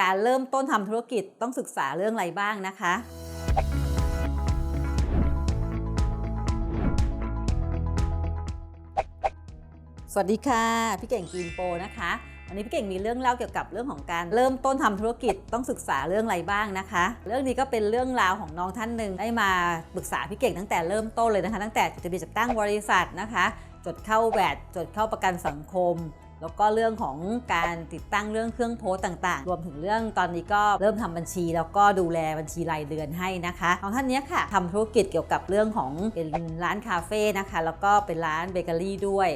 การเริ่มต้นทำธุรกิจต้องศึกษาเรื่องอะไรบ้างนะคะสวัสดีค่ะพี่เก่งกินโปนะคะ วันนี้พี่เก่งมีเรื่องเล่าเกี่ยวกับเรื่องของการเริ่มต้นทำธุรกิจต้องศึกษาเรื่องอะไรบ้างนะคะ เรื่องนี้ก็เป็นเรื่องราวของน้องท่านหนึ่งได้มาปรึกษาพี่เก่งตั้งแต่เริ่มต้นเลยนะคะ ตั้งแต่จดทะเบียนจัดตั้งบริษัทนะคะ จดเข้าแวดจดเข้าประกันสังคม แล้วก็เรื่องของการติดตั้งเรื่องเครื่องโพสต์ต่างๆ รวมถึงเรื่องตอนนี้ก็เริ่มทำบัญชี แล้วก็ดูแลบัญชีรายเดือนให้นะคะน้องท่านนี้ค่ะทำธุรกิจเกี่ยวกับเรื่องของเป็นร้านคาเฟ่นะคะ แล้วก็เป็นร้านเบเกอรี่ด้วย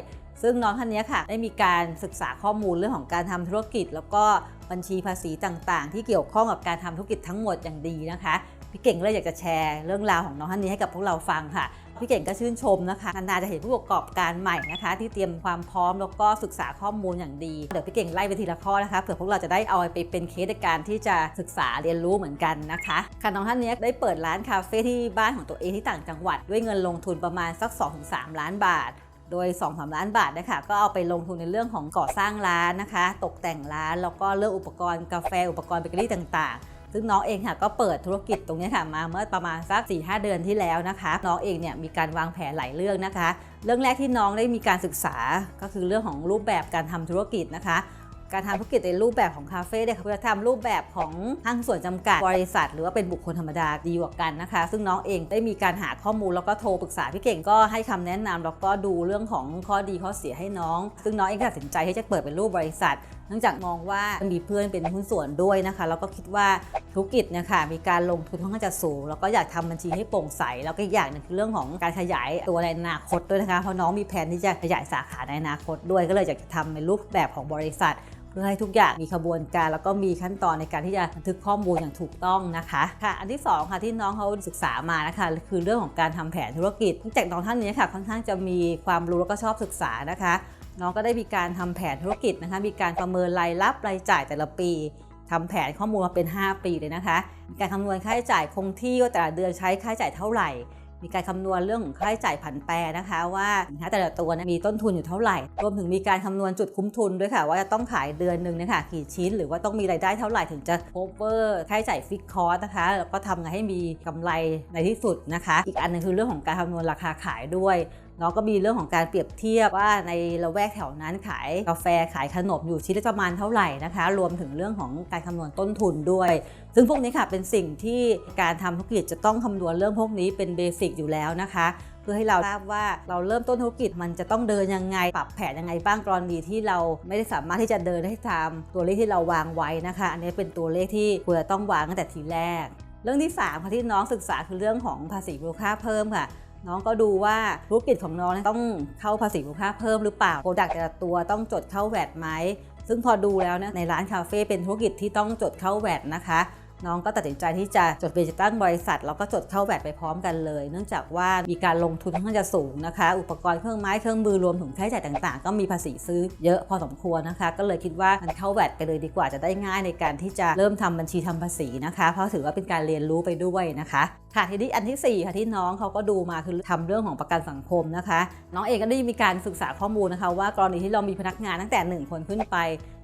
ซึ่งน้องท่านนี้ค่ะ ได้มีการศึกษาข้อมูลเรื่องของการทำธุรกิจ แล้วก็บัญชีภาษีต่างๆ ที่เกี่ยวข้องกับการทำธุรกิจทั้งหมดอย่างดีนะคะ พี่เก่งเลยอยากจะแชร์เรื่องราวของน้องท่านนี้ให้กับพวกเราฟังค่ะ พี่เก่งก็ชื่นชมนะคะนานๆจะเห็นผู้ประกอบการใหม่นะคะ ที่เตรียมความพร้อมแล้วก็ศึกษาข้อมูลอย่างดี เดี๋ยวพี่เก่งไล่ไปทีละข้อนะคะเผื่อพวกเราจะได้เอาไปเป็นเคสในการที่จะศึกษาเรียนรู้เหมือนกันนะคะค่ะน้องท่านนี้ได้เปิดร้านคาเฟ่ที่บ้านของตัวเองที่ต่างจังหวัด ด้วยเงินลงทุนประมาณสัก 2-3 ล้านบาทโดย 2-3 ล้านบาทนะคะก็เอาไปลงทุนในเรื่องของก่อสร้างร้านนะคะ ตกแต่งร้าน แล้วก็เลือกอุปกรณ์กาแฟ อุปกรณ์เบเกอรี่ต่างๆ ซึ่งน้องเองค่ะก็เปิดธุรกิจตรงนี้ค่ะมาเมื่อประมาณสัก4 5เดือนที่แล้วนะคะ น้องเองเนี่ยมีการวางแผนหลายเรื่องนะคะ เรื่องแรกที่น้องได้มีการศึกษาก็คือเรื่องของรูปแบบการทำธุรกิจนะคะ การทำธุรกิจในรูปแบบของคาเฟ่เนี่ยเขาจะทำรูปแบบของห้างส่วนจำกัดบริษัท หรือว่าเป็นบุคคลธรรมดาดีกว่ากันนะคะ ซึ่งน้องเองได้มีการหาข้อมูลแล้วก็โทรปรึกษาพี่เก่งก็ให้คำแนะนำแล้วก็ดูเรื่องของข้อดีข้อเสียให้น้อง ซึ่งน้องเองก็ตัดสินใจที่จะเปิดเป็นรูปบริษัท เนื่องจากมองว่ามีเพื่อนเป็นหุ้นส่วนด้วยนะคะแล้วก็คิดว่าธุรกิจเนี่ยค่ะมีการลงทุนค่อนข้างจะสูง แล้วก็อยากทำบัญชีให้โปร่งใส แล้วก็อีกอย่างหนึงคือเรื่องของการขยายตัวในอนาคตด้วยนะคะเพราะน้องมีแผนที่จะขยายสาขาในอนาคตด้วยก็เลยอยากจะทำในรูปแบบของบริษัท พื่อให้ทุกอย่างมีขบวนการ แล้วก็มีขั้นตอนในการที่จะบันทึกข้อมูลอย่างถูกต้องนะคะค่ะอันที่สองค่ะที่น้องเขาศึกษามานะคะคือเรื่องของการทำแผนธุรกิจจากน้องท่านนี้ค่ะค่อนข้างจะมีความรู้แล้วก็ชอบศึกษานะคะน้องก็ได้มีการทำแผนธุรกิจนะคะมีการประเมินรายรับรายจ่ายแต่ละปีทำแผนข้อมูลมาเป็น 5 ปีเลยนะคะมีการคำนวณค่าใช้จ่ายคงที่ว่าแต่ละเดือนใช้ค่าใช้จ่ายเท่าไหร่ มีการคำนวณเรื่องของค่าใช้จ่ายผันแปรนะคะ ว่าสินค้าแต่ละตัวนี่ยมีต้นทุนอยู่เท่าไหร่ รวมถึงมีการคำนวณจุดคุ้มทุนด้วยค่ะ ว่าจะต้องขายเดือนหนึ่งนะคะกี่ชิ้น หรือว่าต้องมีรายได้เท่าไหร่ถึงจะ cover ค่าใช้จ่ายฟิกคอร์สนะคะแล้วก็ทำไงให้มีกำไรในที่สุดนะคะ อีกอันหนึงคือเรื่องของการคำนวณราคาขายด้วย น้องก็มีเรื่องของการเปรียบเทียบว่าในละแวกแถวนั้นขายกาแฟขายขนมอยู่ชิ้นละประมาณเท่าไหร่นะคะ รวมถึงเรื่องของการคำนวณต้นทุนด้วย ซึ่งพวกนี้ค่ะเป็นสิ่งที่การทำธุรกิจจะต้องคำนวณเรื่องพวกนี้เป็นเบสิกอยู่แล้วนะคะเพื่อให้เราทราบว่าเราเริ่มต้นธุรกิจมันจะต้องเดินยังไง ปรับแผนยังไงบ้างกรณีที่เราไม่ได้สามารถที่จะเดินได้ตามตัวเลขที่เราวางไว้นะคะ อันนี้เป็นตัวเลขที่ควรจะต้องวางตั้งแต่ทีแรก เรื่องที่3ค่ะที่น้องศึกษาคือเรื่องของภาษีมูลค่าเพิ่มค่ะ น้องก็ดูว่าธุรกิจของน้องต้องเข้าภาษีมูลค่าเพิ่มหรือเปล่าโปรดักต์แต่ละตัวต้องจดเข้าแวดไหมซึ่งพอดูแล้วในร้านคาเฟ่เป็นธุรกิจที่ต้องจดเข้าแวดนะคะน้องก็ตัดสินใจที่จะจดเป็นจัดตั้งบริษัท แล้วก็จดเข้าแวดไปพร้อมกันเลย เนื่องจากว่ามีการลงทุนค่อนข้างจะสูงนะคะ อุปกรณ์เครื่องไม้เครื่องมือรวมถึงค่าใช้จ่ายต่างๆ ก็มีภาษีซื้อเยอะพอสมควรนะคะ ก็เลยคิดว่ามันเข้าแวดไปเลยดีกว่าจะได้ง่ายในการที่จะเริ่มทำบัญชีทำภาษีนะคะ เพราะถือว่าเป็นการเรียนรู้ไปด้วยนะคะ ค่ะทีนี้อันที่ 4 ค่ะที่น้องเขาก็ดูมาคือทำเรื่องของประกันสังคมนะคะ น้องเองก็ได้มีการศึกษาข้อมูลนะคะ ว่ากรณีที่เรามีพนักงานตั้งแต่ 1 คนขึ้นไป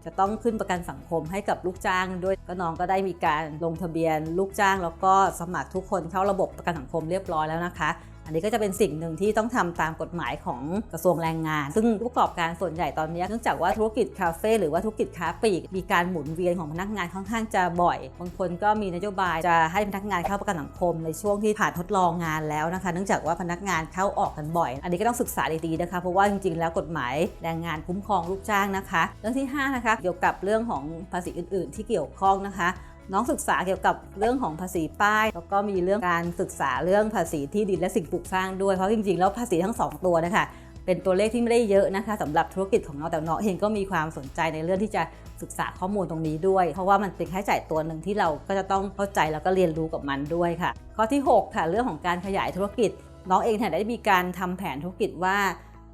จะต้องขึ้นประกันสังคมให้กับลูกจ้าง ด้วยก็น้องก็ได้มีการลงทะเบียน ลูกจ้าง แล้วก็สมัครทุกคนเข้าระบบประกันสังคมเรียบร้อยแล้วนะคะ อันนี้ก็จะเป็นสิ่งหนึ่งที่ต้องทำตามกฎหมายของกระทรวงแรงงาน ซึ่งผู้ประกอบการส่วนใหญ่ตอนนี้เนื่องจากว่าธุรกิจคาเฟ่หรือว่าธุรกิจค้าปลีกมีการหมุนเวียนของพนักงานค่อนข้างจะบ่อย บางคนก็มีนโยบายจะให้พนักงานเข้าประกันสังคมในช่วงที่ผ่านทดลองงานแล้วนะคะ เนื่องจากว่าพนักงานเข้าออกกันบ่อย อันนี้ก็ต้องศึกษาดีๆนะคะ เพราะว่าจริงๆ แล้วกฎหมายแรงงานคุ้มครองลูกจ้างนะคะ เรื่องที่ห้านะคะ เกี่ยวกับเรื่องของภาษีอื่น ๆ ที่เกี่ยวข้องนะคะ น้องศึกษาเกี่ยวกับเรื่องของภาษีป้าย แล้วก็มีเรื่องการศึกษาเรื่องภาษีที่ดินและสิ่งปลูกสร้างด้วย เพราะจริงๆ แล้วภาษีทั้งสองตัวนะคะ เป็นตัวเลขที่ไม่ได้เยอะนะคะสำหรับธุรกิจของน้องแต่น้องเองก็มีความสนใจในเรื่องที่จะศึกษาข้อมูลตรงนี้ด้วย เพราะว่ามันเป็นค่าใช้จ่ายตัวหนึ่งที่เราก็จะต้องเข้าใจแล้วก็เรียนรู้กับมันด้วยค่ะ ข้อที่ 6 ค่ะ เรื่องของการขยายธุรกิจ น้องเองเนี่ยได้มีการทำแผนธุรกิจว่า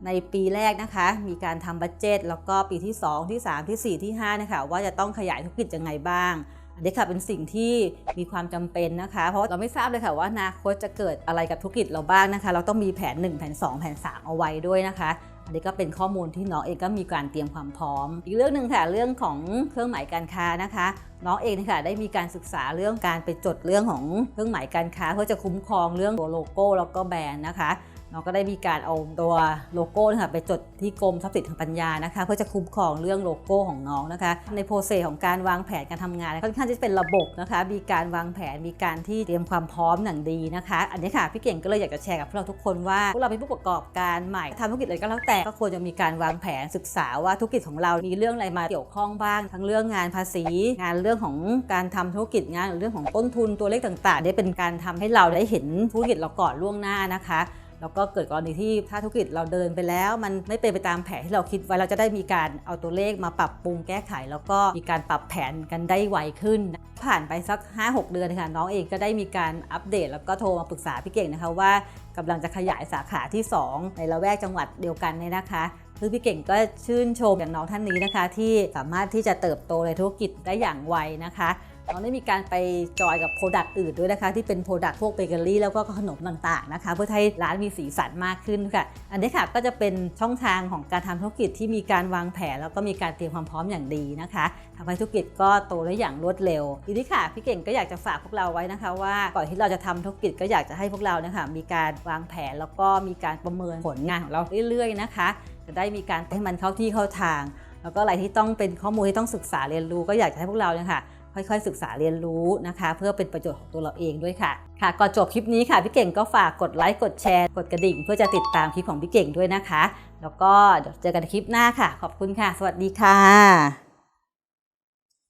ในปีแรกนะคะ มีการทำบัตเจตแล้วก็ปีที่ 2 ที่ 3 ที่ 4 ที่5นะคะว่าจะต้องขยายธุรกิจยังไงบ้าง อันนี้ค่ะเป็นสิ่งที่มีความจำเป็นนะคะ เพราะเราไม่ทราบเลยค่ะว่าอนาคตจะเกิดอะไรกับธุรกิจเราบ้างนะคะ เราต้องมีแผน 1 แผน 2 แผน 3 เอาไว้ด้วยนะคะอันนี้ก็เป็นข้อมูลที่น้องเองก็มีการเตรียมความพร้อม อีกเรื่องหนึ่งค่ะเรื่องของเครื่องหมายการค้านะคะ น้องเองนยคะได้มีการศึกษาเรื่องการไปจดเรื่องของเครื่องหมายการค้า เพื่อจะคุ้มครองเรื่องตัวโลโก้แล้วก็แบรนด์นะคะ น้องก็ได้มีการเอาตัวโลโก้นะคะไปจดที่กรมทรัพย์สินทางปัญญานะคะ เพื่อจะคุ้มครองเรื่องโลโก้ของน้องนะคะ ในโปรเซสของการวางแผนการทำงานค่อนข้างจะเป็นระบบนะคะ มีการวางแผนมีการที่เตรียมความพร้อมอย่างดีนะคะ อันนี้ค่ะพี่เก่งก็เลยอยากจะแชร์กับพวกเราทุกคนว่าพวกเราเป็นผู้ประกอบการใหม่ทำธุรกิจอะไรก็แล้วแต่ก็ควรจะมีการวางแผนศึกษาว่าธุรกิจของเรามีเรื่องอะไรมาเกี่ยวข้องบ้าง ทั้งเรื่องงานภาษี งานเรื่องของการทำธุรกิจงานเรื่องของต้นทุนตัวเลขต่างๆ ได้เป็นการทำให้เราได้เห็นธุรกิจเราก่อนล่วงหน้านะคะ แล้วก็เกิดกรณีที่ถ้าธุรกิจเราเดินไปแล้ว มันไม่เป็นไปตามแผนที่เราคิดไว้เราจะได้มีการเอาตัวเลขมาปรับปรุงแก้ไข แล้วก็มีการปรับแผนกันได้ไวขึ้น ผ่านไปสัก 5-6 เดือนค่ะน้องเองก็ได้มีการอัปเดต แล้วก็โทรมาปรึกษาพี่เก่งนะคะว่ากำลังจะขยายสาขาที่ 2 ในละแวกจังหวัดเดียวกันเนี่ยนะคะคือพี่เก่งก็ชื่นชมอย่างน้องท่านนี้นะคะ ที่สามารถที่จะเติบโตในธุรกิจได้อย่างไวนะคะ น้องได้มีการไปจอยกับโปรดักต์อื่นด้วยนะคะ ที่เป็นโปรดักต์พวกเบเกอรี่แล้วก็ขนมต่างๆนะคะ เพื่อให้ร้านมีสีสันมากขึ้นค่ะ อันนี้ค่ะก็จะเป็นช่องทางของการทำธุรกิจที่มีการวางแผน แล้วก็มีการเตรียมความพร้อมอย่างดีนะคะทำให้ธุรกิจก็โตได้อย่างรวดเร็วทีนี้ค่ะพี่เก่งก็อยากจะฝากพวกเราไว้นะคะ ว่าก่อนที่เราจะทำธุรกิจก็อยากจะให้พวกเราเนี่ยค่ะมีการวางแผนแล้วก็มีการประเมินผลงานของเราเรื่อยๆนะคะ จะได้มีการให้มันเข้าที่เข้าทาง แล้วก็อะไรที่ต้องเป็นข้อมูลที่ต้องศึกษาเรียนรู้ก็อยากจะให้พวกเราเนี่ยค่ะ ค่อยๆ ศึกษาเรียนรู้นะคะ เพื่อเป็นประโยชน์ของตัวเราเองด้วยค่ะค่ะก่อนจบคลิปนี้ค่ะพี่เก่งก็ฝากกดไลค์กดแชร์กดกระดิ่ง เพื่อจะติดตามคลิปของพี่เก่งด้วยนะคะ แล้วก็เดี๋ยวเจอกันในคลิปหน้าค่ะ ขอบคุณค่ะ สวัสดีค่ะ